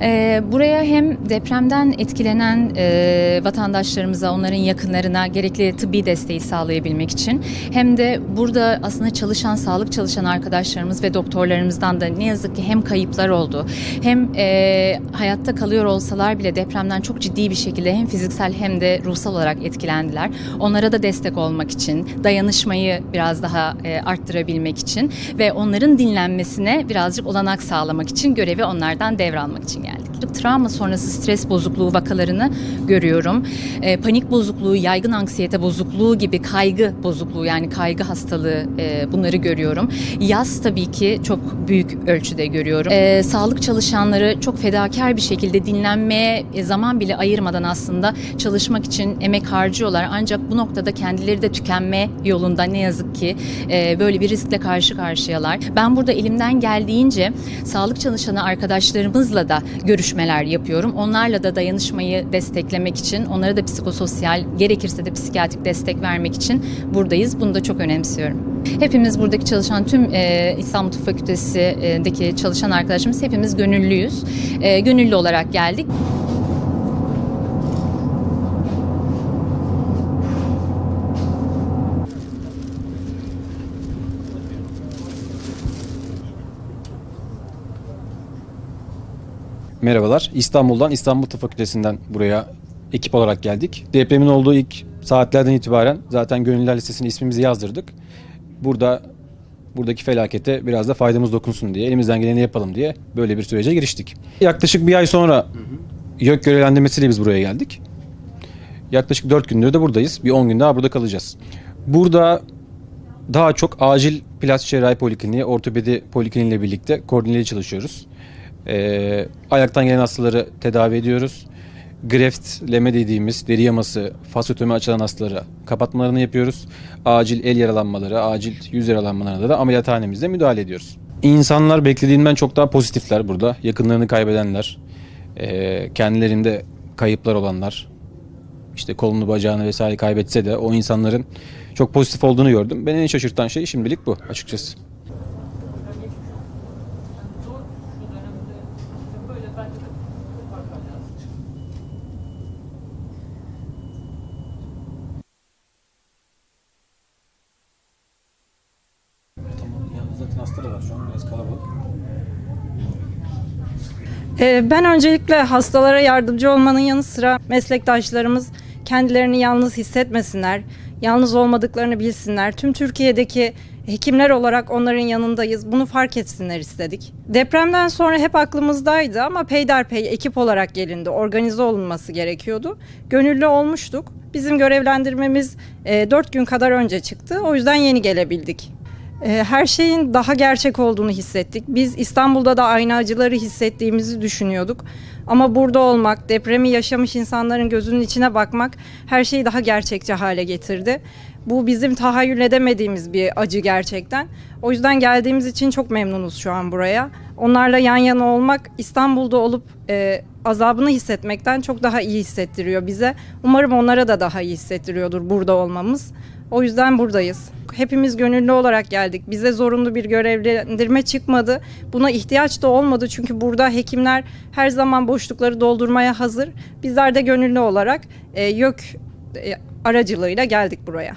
Eh, Ee, buraya hem depremden etkilenen e, vatandaşlarımıza, onların yakınlarına gerekli tıbbi desteği sağlayabilmek için hem de burada aslında çalışan, sağlık çalışan arkadaşlarımız ve doktorlarımızdan da ne yazık ki hem kayıplar oldu hem e, hayatta kalıyor olsalar bile depremden çok ciddi bir şekilde hem fiziksel hem de ruhsal olarak etkilendiler. Onlara da destek olmak için, dayanışmayı biraz daha e, arttırabilmek için ve onların dinlenmesine birazcık olanak sağlamak için görevi onlardan devralmak için geldik. Travma sonrası stres bozukluğu vakalarını görüyorum. E, panik bozukluğu, yaygın anksiyete bozukluğu gibi kaygı bozukluğu yani kaygı hastalığı e, bunları görüyorum. Yaz tabii ki çok büyük ölçüde görüyorum. E, sağlık çalışanları çok fedakar bir şekilde dinlenmeye e, zaman bile ayırmadan aslında çalışmak için emek harcıyorlar. Ancak bu noktada kendileri de tükenme yolunda ne yazık ki e, böyle bir riskle karşı karşıyalar. Ben burada elimden geldiğince sağlık çalışanı arkadaşlarımızla da görüşmeler yapıyorum. Onlarla da dayanışmayı desteklemek için, onlara da psikososyal, gerekirse de psikiyatrik destek vermek için buradayız. Bunu da çok önemsiyorum. Hepimiz buradaki çalışan tüm e, İstanbul Tıp Fakültesi'ndeki çalışan arkadaşımız hepimiz gönüllüyüz. E, gönüllü olarak geldik. Merhabalar. İstanbul'dan İstanbul Tıp Fakültesinden buraya ekip olarak geldik. Depremin olduğu ilk saatlerden itibaren zaten Gönüllüler Listesi'ne ismimizi yazdırdık. Burada buradaki felakete biraz da faydamız dokunsun diye, elimizden geleni yapalım diye böyle bir sürece giriştik. Yaklaşık bir ay sonra YÖK görevlendirmesiyle biz buraya geldik. Yaklaşık 4 gündür de buradayız. Bir 10 gün daha burada kalacağız. Burada daha çok acil plastik cerrahi polikliniği, ortopedi polikliniği ile birlikte koordineli çalışıyoruz. Ee, ayaktan gelen hastaları tedavi ediyoruz. Greftleme dediğimiz deri yaması, fasyotomi açılan hastalara kapatmalarını yapıyoruz. Acil el yaralanmaları, acil yüz yaralanmalarına da ameliyathanemizde müdahale ediyoruz. İnsanlar beklediğinden çok daha pozitifler burada. Yakınlarını kaybedenler, ee, kendilerinde kayıplar olanlar, işte kolunu bacağını vesaire kaybetse de o insanların çok pozitif olduğunu gördüm. Beni en şaşırtan şey şimdilik bu açıkçası. Yalnız zaten hasta da var şu an biraz kalabalık. Ee, Ben öncelikle hastalara yardımcı olmanın yanı sıra meslektaşlarımız kendilerini yalnız hissetmesinler, yalnız olmadıklarını bilsinler. Tüm Türkiye'deki hekimler olarak onların yanındayız. Bunu fark etsinler istedik. Depremden sonra hep aklımızdaydı ama peyderpey ekip olarak gelindi. Organize olunması gerekiyordu. Gönüllü olmuştuk. Bizim görevlendirmemiz 4 gün kadar önce çıktı. O yüzden yeni gelebildik. Ee, Her şeyin daha gerçek olduğunu hissettik. Biz İstanbul'da da aynı acıları hissettiğimizi düşünüyorduk. Ama burada olmak, depremi yaşamış insanların gözünün içine bakmak her şeyi daha gerçekçi hale getirdi. Bu bizim tahayyül edemediğimiz bir acı gerçekten. O yüzden geldiğimiz için çok memnunuz şu an buraya. Onlarla yan yana olmak İstanbul'da olup e, azabını hissetmekten çok daha iyi hissettiriyor bize. Umarım onlara da daha iyi hissettiriyordur burada olmamız. O yüzden buradayız. Hepimiz gönüllü olarak geldik. Bize zorunlu bir görevlendirme çıkmadı. Buna ihtiyaç da olmadı çünkü burada hekimler her zaman boşlukları doldurmaya hazır. Bizler de gönüllü olarak e, YÖK e, aracılığıyla geldik buraya.